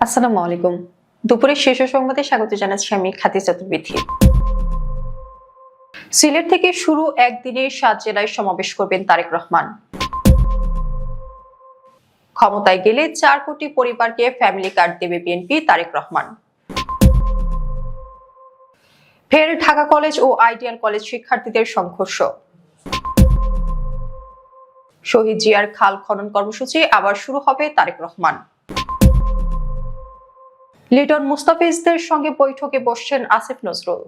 আসসালামু আলাইকুম। দুপুরের শেষ সংবাদে স্বাগত জানাচ্ছি আমি খাতি চতুর্বেদী। সিলেট থেকে শুরু একদিনে সাত জেলায় সমাবেশ করবেন তারেক রহমান। ক্ষমতায় গেলে চার কোটি পরিবারকে ফ্যামিলি কার্ড দেবে বিএনপি তারেক রহমান। ফের ঢাকা কলেজ ও আইডিয়াল কলেজ শিক্ষার্থীদের সংঘর্ষ। শহীদ জিয়ার খাল খনন কর্মসূচি আবার শুরু হবে তারেক রহমান। লিটন মুস্তাফিজদের সঙ্গে বৈঠকে বসছেন আসিফ নজরুল।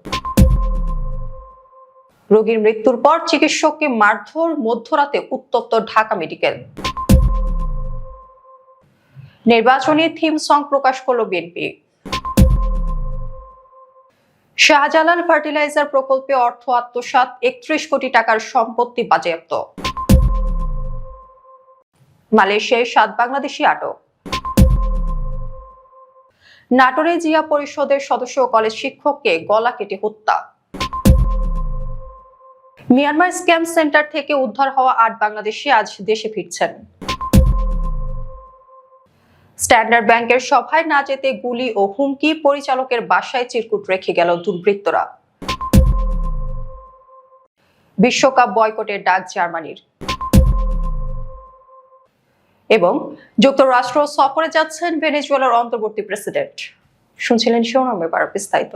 রোগীর মৃত্যুর পর চিকিৎসককে মারধর মধ্যরাতে উত্তপ্ত ঢাকা মেডিকেল। নির্বাচনী থিম সং প্রকাশ করল বিএনপি। শাহজালাল ফার্টিলাইজার প্রকল্পে অর্থ আত্মসাৎ, একত্রিশ কোটি টাকার সম্পত্তি বাজেয়াপ্ত। মালয়েশিয়ায় সাত বাংলাদেশি আটক। নাটোরে জিয়া পরিষদের সদস্য কলেজ শিক্ষককে গলা কেটে হত্যা। মিয়ানমার স্ক্যাম সেন্টার থেকে উদ্ধার হওয়া আট বাংলাদেশি আজ দেশে ফিরছেন। স্ট্যান্ডার্ড ব্যাংকের সভায় না যেতে গুলি ও হুমকি, পরিচালকের বাসায় চিরকুট রেখে গেল দুর্বৃত্তরা। বিশ্বকাপ বয়কটের ডাক জার্মানির। এবং যুক্তরাষ্ট্র সফরে যাচ্ছেন ভেনেজুয়েলার অন্তর্বর্তী প্রেসিডেন্ট। শুনছিলেন শিরোনাম এবার বিস্তারিত।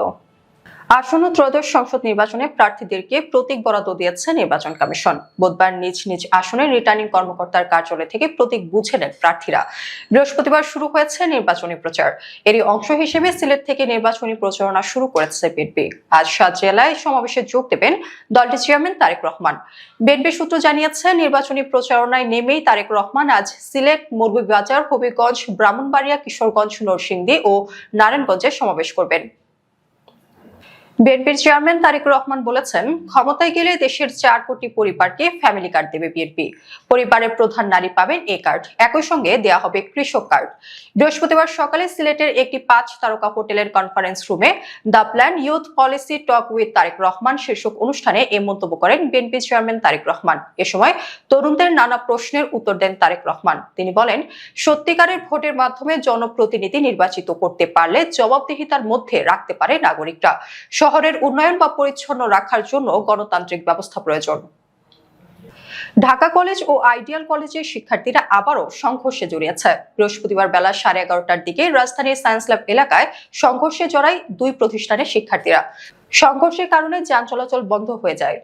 আসন্ন ত্রয়োদশ সংসদ নির্বাচনে প্রার্থীদেরকে প্রতীক বরাদ্দ দিয়েছে নির্বাচন কমিশন। বুধবার নিজ নিজ আসনে রিটার্নিং কর্মকর্তার কার্যালয় থেকে প্রতীক বুঝে নেন প্রার্থীরা। বৃহস্পতিবার শুরু হয়েছে নির্বাচনী প্রচার। এরই অংশ হিসেবে সিলেট থেকে নির্বাচনী প্রচারণা শুরু করেছে বিএনপি। আজ সাত জেলায় সমাবেশে যোগ দেবেন দলটির চেয়ারম্যান তারেক রহমান। বিএনপি সূত্র জানিয়েছে, নির্বাচনী প্রচারণায় নেমেই তারেক রহমান আজ সিলেট, মৌলভীবাজার, হবিগঞ্জ, ব্রাহ্মণবাড়িয়া, কিশোরগঞ্জ, নরসিংদী ও নারায়ণগঞ্জে সমাবেশ করবেন। বিএনপির চেয়ারম্যান তারেক রহমান বলেছেন, ক্ষমতায় গেলে দেশের চার কোটি পরিবারকে ফ্যামিলি কার্ড দেবে বিএনপি। পরিবারের প্রধান নারী পাবেন এ কার্ড একই সঙ্গে দেয়া হবে কৃষক কার্ড বৃহস্পতিবার সকালে সিলেটের একটি পাঁচ তারকা হোটেলের কনফারেন্স রুমে the plan youth policy talk with Tareq Rahman শীর্ষক অনুষ্ঠানে এ মন্তব্য করেন বিএনপি চেয়ারম্যান তারেক রহমান। এ সময় তরুণদের নানা প্রশ্নের উত্তর দেন তারেক রহমান। তিনি বলেন, সত্যিকারের ভোটের মাধ্যমে জনপ্রতিনিধি নির্বাচিত করতে পারলে জবাবদিহিতার মধ্যে রাখতে পারে নাগরিকরা। শহরের উন্নয়ন বা পরিচ্ছন্ন রাখার জন্য গণতান্ত্রিক ব্যবস্থা প্রয়োজন। ঢাকা কলেজ ও আইডিয়াল কলেজের শিক্ষার্থীরা আবারও সংঘর্ষে জড়িয়েছে। বৃহস্পতিবার বেলা সাড়ে এগারোটার দিকে রাজধানীর সায়েন্স ল্যাব এলাকায় সংঘর্ষে জড়ায় দুই প্রতিষ্ঠানের শিক্ষার্থীরা। সংঘর্ষের কারণে যান চলাচল বন্ধ হয়ে যায়।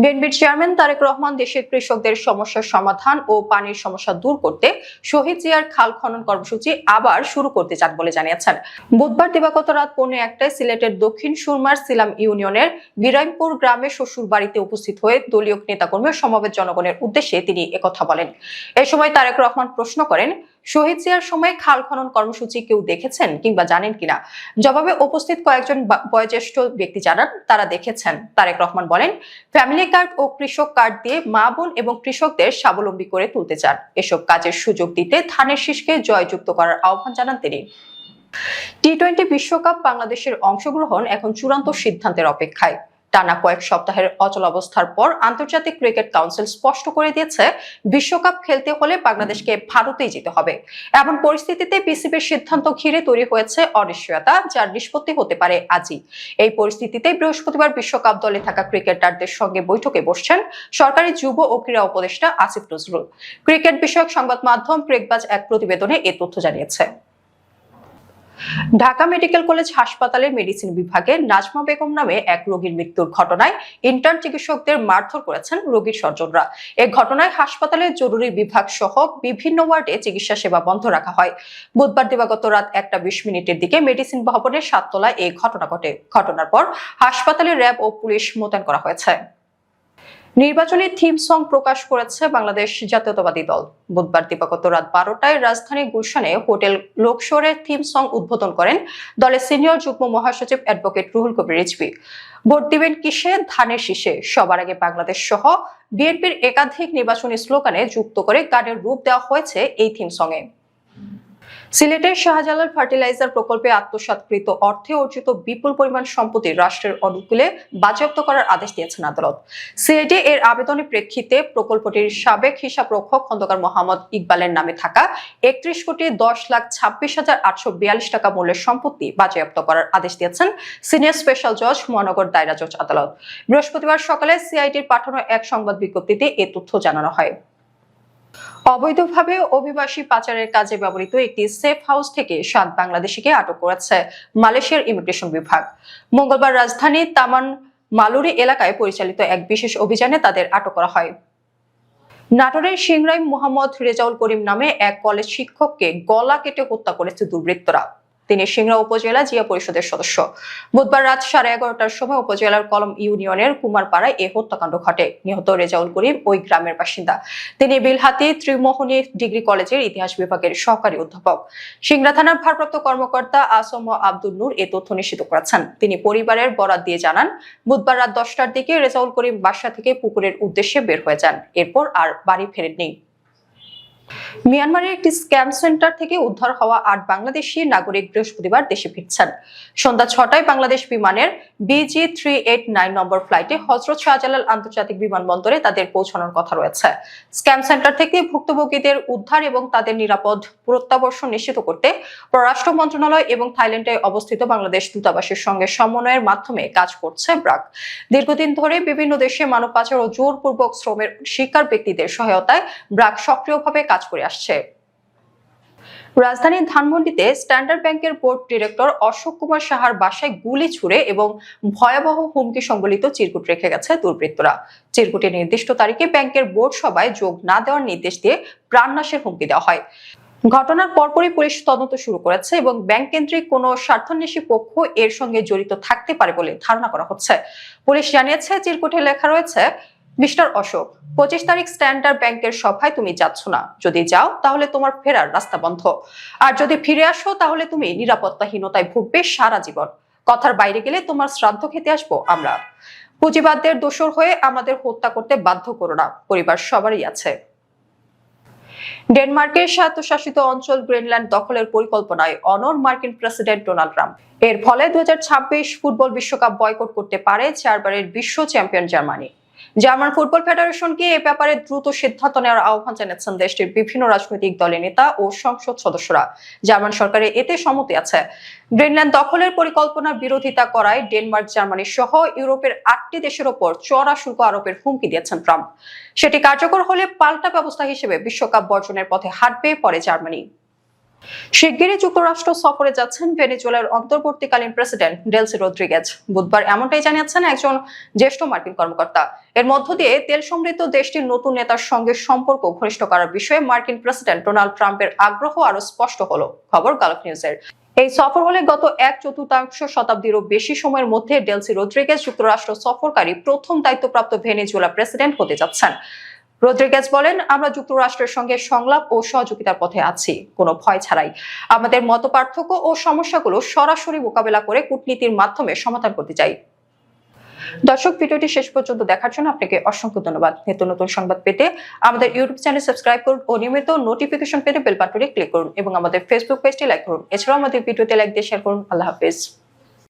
বিএনপির চেয়ারম্যান তারেক রহমান দেশের কৃষকদের সমস্যার সমাধান ও পানির সমস্যা দূর করতে শহীদ জিয়ার খাল খনন কর্মসূচি আবার শুরু করতে চান বলে জানিয়েছেন। বুধবার দিবাগত রাত পৌনে একটায় সিলেটের দক্ষিণ সুরমার সিলাম ইউনিয়নের বিরাইমপুর গ্রামে শ্বশুর বাড়িতে উপস্থিত হয়ে দলীয় নেতাকর্মী সমাবেশ জনগণের উদ্দেশ্যে তিনি একথা বলেন। এ সময় তারেক রহমান প্রশ্ন করেন, শহীদ জিয়ার সময় খাল খনন কর্মসূচি কেউ দেখেছেন কিংবা জানেন কিনা? জবাবে উপস্থিত কয়েকজন বয়োজ্যেষ্ঠ ব্যক্তি জানান, তারা দেখেছেন। তারেক রহমান বলেন, ফ্যামিলি কার্ড ও কৃষক কার্ড দিয়ে মা বোন এবং কৃষকদের স্বাবলম্বী করে তুলতে চান। এসব কাজের সুযোগ দিতে ধানের শীষকে জয়যুক্ত করার আহ্বান জানান তিনি। টি টোয়েন্টি বিশ্বকাপ বাংলাদেশের অংশগ্রহণ এখন চূড়ান্ত সিদ্ধান্তের অপেক্ষায়। টানা কয়েক সপ্তাহের অচল অবস্থার পর আন্তর্জাতিক ক্রিকেট কাউন্সিল স্পষ্ট করে দিয়েছে, বিশ্বকাপ খেলতে হলে বাংলাদেশকে ভারতেই যেতে হবে। এমন পরিস্থিতিতে বিসিবির সিদ্ধান্ত ঘিরে তৈরি হয়েছে অনিশ্চয়তা, যার নিষ্পত্তি হতে পারে আজই। এই পরিস্থিতিতে বৃহস্পতিবার বিশ্বকাপ দলে থাকা ক্রিকেটারদের সঙ্গে বৈঠকে বসছেন সরকারি যুব ও ক্রীড়া উপদেষ্টা আসিফ নজরুল। ক্রিকেট বিষয়ক সংবাদ মাধ্যম ক্রিকবাজ এক প্রতিবেদনে এ তথ্য জানিয়েছে। ঢাকা মেডিকেল কলেজ হাসপাতালের মেডিসিন বিভাগে নাজমা বেগম নামে এক রোগীর মৃত্যুর ঘটনায় ইন্টার্ন চিকিৎসকদের মারধর করেছেন রোগীর স্বজনরা। এ ঘটনায় হাসপাতালের জরুরি বিভাগ সহ বিভিন্ন ওয়ার্ডে চিকিৎসা সেবা বন্ধ রাখা হয়। বুধবার দিবাগত রাত একটা বিশ মিনিটের দিকে মেডিসিন ভবনের সাততলায় এই ঘটনা ঘটে। ঘটনার পর হাসপাতালে র্যাব ও পুলিশ মোতায়েন করা হয়েছে। নির্বাচনী থিম সং প্রকাশ করেছে বাংলাদেশ জাতীয়তাবাদী দল। বুধবার দিবাগত রাত বারোটায় রাজধানী গুলশানে হোটেল লোকশোরের থিম সং উদ্বোধন করেন দলের সিনিয়র যুগ্ম মহাসচিব অ্যাডভোকেট রুহুল কবির রিজভি। ভোট দিবেন কিসে? ধানের শীষে। সবার আগে বাংলাদেশ সহ বিএনপির একাধিক নির্বাচনী স্লোগানে যুক্ত করে গানের রূপ দেওয়া হয়েছে এই থিম সঙ্গে সিলেটের শাহজালাল ফার্টিলাইজার প্রকল্পে আত্মসাৎকৃত অর্থে অর্জিত বিপুল পরিমাণ সম্পত্তি রাষ্ট্রের অনুকূলে বাজেয়াপ্ত করার আদেশ দিয়েছেন আদালত। সিআইডি এর আবেদনের প্রেক্ষিতে প্রকল্পটির সাবেক হিসাবরক্ষক খন্দকার মোহাম্মদ ইকবালের নামে থাকা একত্রিশ কোটি দশ লাখ ছাব্বিশ হাজার আটশো বিয়াল্লিশ টাকা মূল্যের সম্পত্তি বাজেয়াপ্ত করার আদেশ দিয়েছেন সিনিয়র স্পেশাল জজ, মহানগর দায়রা জজ আদালত। বৃহস্পতিবার সকালে সিআইডির পাঠানো এক সংবাদ বিজ্ঞপ্তিতে এ তথ্য জানানো হয়। অবৈধভাবে অভিবাসী পাচারের কাজে ব্যবহৃত একটি সেফ হাউস থেকে সাত বাংলাদেশিকে আটক করেছে মালয়েশিয়ার ইমিগ্রেশন বিভাগ। মঙ্গলবার রাজধানী তামান মালুরি এলাকায় পরিচালিত এক বিশেষ অভিযানে তাদের আটক করা হয়। নাটোরের সিংরাই মোহাম্মদ রেজাউল করিম নামে এক কলেজ শিক্ষককে গলা কেটে হত্যা করেছে দুর্বৃত্তরা। তিনি সিংড়া উপজেলা জিয়া পরিষদের সদস্য। বুধবার রাত সাড়ে এগারোটার সময় উপজেলার কলম ইউনিয়নের কুমারপাড়ায় এ হত্যাকাণ্ড ঘটে। নিহত রেজাউল করিম ওই গ্রামের বাসিন্দা। তিনি বিলহাতি ত্রিমোহনী ডিগ্রি কলেজের ইতিহাস বিভাগের সহকারী অধ্যাপক। সিংড়া থানার ভারপ্রাপ্ত কর্মকর্তা আসম আব্দুল নূর এ তথ্য নিশ্চিত করেছেন। তিনি পরিবারের বরাত দিয়ে জানান, বুধবার রাত দশটার দিকে রেজাউল করিম বাসা থেকে পুকুরের উদ্দেশ্যে বের হয়ে যান। এরপর আর বাড়ি ফেরেননি। মিয়ানমারের একটি স্ক্যাম সেন্টার থেকে উদ্ধার হওয়া আট বাংলাদেশি নাগরিক বৃহস্পতিবার দেশে ফিরছেন। সন্ধ্যা ছটায় বাংলাদেশ বিমানের BG three eight nine number ফ্লাইটে হজরত শাহজালাল আন্তর্জাতিক বিমানবন্দরে তাদের পৌঁছানোর কথা রয়েছে। স্ক্যাম সেন্টার থেকে ভুক্তভোগীদের উদ্ধার এবং তাদের নিরাপদ প্রত্যাবর্ষণ নিশ্চিত করতে পররাষ্ট্র মন্ত্রণালয় এবং থাইল্যান্ডে অবস্থিত বাংলাদেশ দূতাবাসের সঙ্গে সমন্বয়ের মাধ্যমে কাজ করছে ব্রাক। দীর্ঘদিন ধরে বিভিন্ন দেশে মানব পাচার ও জোরপূর্বক শ্রমের শিকার ব্যক্তিদের সহায়তায় ব্রাক সক্রিয়ভাবে কাজ করে আসছে। রাজধানীর ধানমন্ডিতে স্ট্যান্ডার্ড ব্যাংকের বোর্ড ডিরেক্টর অশোক কুমার সাহার বাসায় গুলি ছুড়ে এবং ভয়াবহ হুমকি সংবলিত চিরকুট রেখে গেছে দুর্বৃত্তরা। চিরকুটে নির্দিষ্ট তারিখে ব্যাংকের বোর্ড সভায় যোগ না দেওয়ার নির্দেশ দিয়ে প্রাণনাশের হুমকি দেওয়া হয়। ঘটনার পরপরই পুলিশ তদন্ত শুরু করেছে এবং ব্যাংক কেন্দ্রিক কোনো স্বার্থান্বেষী পক্ষ এর সঙ্গে জড়িত থাকতে পারে বলে ধারণা করা হচ্ছে। পুলিশ জানিয়েছে, চিরকুটে লেখা রয়েছে মিস্টার অশোক, পঁচিশ তারিখ স্ট্যান্ডার্ড ব্যাংকের সভায় তুমি যাচ্ছ না। যদি যাও, তাহলে তোমার ফেরার রাস্তা বন্ধ। আর যদি ফিরে আসো, তাহলে তুমি নিরাপত্তাহীনতায় ভুগবে সারা জীবন। কথার বাইরে গেলে তোমার শ্রাদ্ধ খেতে আসব আমরা। পুঁজিবাদদের দোষর হয়ে আমাদের হত্যা করতে বাধ্য করো না। পরিবার সবারই আছে। ডেনমার্কের স্বায়ত্তশাসিত অঞ্চল গ্রিনল্যান্ড দখলের পরিকল্পনায় অনর মার্কিন প্রেসিডেন্ট ডোনাল্ড ট্রাম্প। এর ফলে দুই হাজার ছাব্বিশ ফুটবল বিশ্বকাপ বয়কট করতে পারে চারবারের বিশ্ব চ্যাম্পিয়ন জার্মানি। জার্মান ফুটবল ফেডারেশনকে এ ব্যাপারে দ্রুত সিদ্ধান্ত নেওয়ার আহ্বান জানিয়েছেন দেশটির বিভিন্ন রাজনৈতিক দলের নেতা ও সংসদ সদস্যরা। জার্মান সরকারের এতে সম্মতি আছে। গ্রিনল্যান্ড দখলের পরিকল্পনার বিরোধিতা করায় ডেনমার্ক, জার্মানি সহ ইউরোপের আটটি দেশের ওপর চড়া শুল্ক আরোপের হুমকি দিয়েছেন ট্রাম্প। সেটি কার্যকর হলে পাল্টা ব্যবস্থা হিসেবে বিশ্বকাপ বর্জনের পথে হাঁটবে পরে জার্মানি। শিগগিরই যুক্তরাষ্ট্র সফরে যাচ্ছেন ভেনেজুয়েলার অন্তর্বর্তীকালীন প্রেসিডেন্ট ডেলসি রদ্রিগেজ বুধবার এমনটাই জানিয়েছেন একজন জ্যেষ্ঠ মার্কিন কর্মকর্তা। এর মধ্য দিয়ে তেল সমৃদ্ধ দেশটির নতুন নেতার সঙ্গে সম্পর্ক ঘনিষ্ঠ করার বিষয়ে মার্কিন প্রেসিডেন্ট ডোনাল্ড ট্রাম্পের আগ্রহ আরও স্পষ্ট হলো। খবর গালফ নিউজের। এই সফর হলে গত এক চতুর্থাংশ শতাব্দীরও বেশি সময়ের মধ্যে ডেলসি রদ্রিগেজ যুক্তরাষ্ট্র সফরকারী প্রথম দায়িত্বপ্রাপ্ত ভেনেজুয়েলা প্রেসিডেন্ট হতে যাচ্ছেন। রদ্রিগেজ বলেন, আমরা যুক্তরাষ্ট্রের সঙ্গে সংলাপ ও সহযোগিতার পথে আছি। কোনো ভয় ছাড়াই। আমাদের মত পার্থক্য ও সমস্যাগুলো সরাসরি মোকাবেলা করে কূটনীতির মাধ্যমে সমাধান করতে চাই। দর্শক, ভিডিওটি শেষ পর্যন্ত দেখার জন্য আপনাকে অসংখ্য ধন্যবাদ। নিত্য নতুন সংবাদ পেতে আমাদের ইউটিউব চ্যানেল সাবস্ক্রাইব করুন ও নিয়মিত নোটিফিকেশন পেতে বেল বাটনে ক্লিক করুন এবং আমাদের ফেসবুক পেজটি লাইক করুন। এছাড়াও আমাদের ভিডিওতে লাইক দিয়ে শেয়ার করুন। আল্লাহ হাফেজ।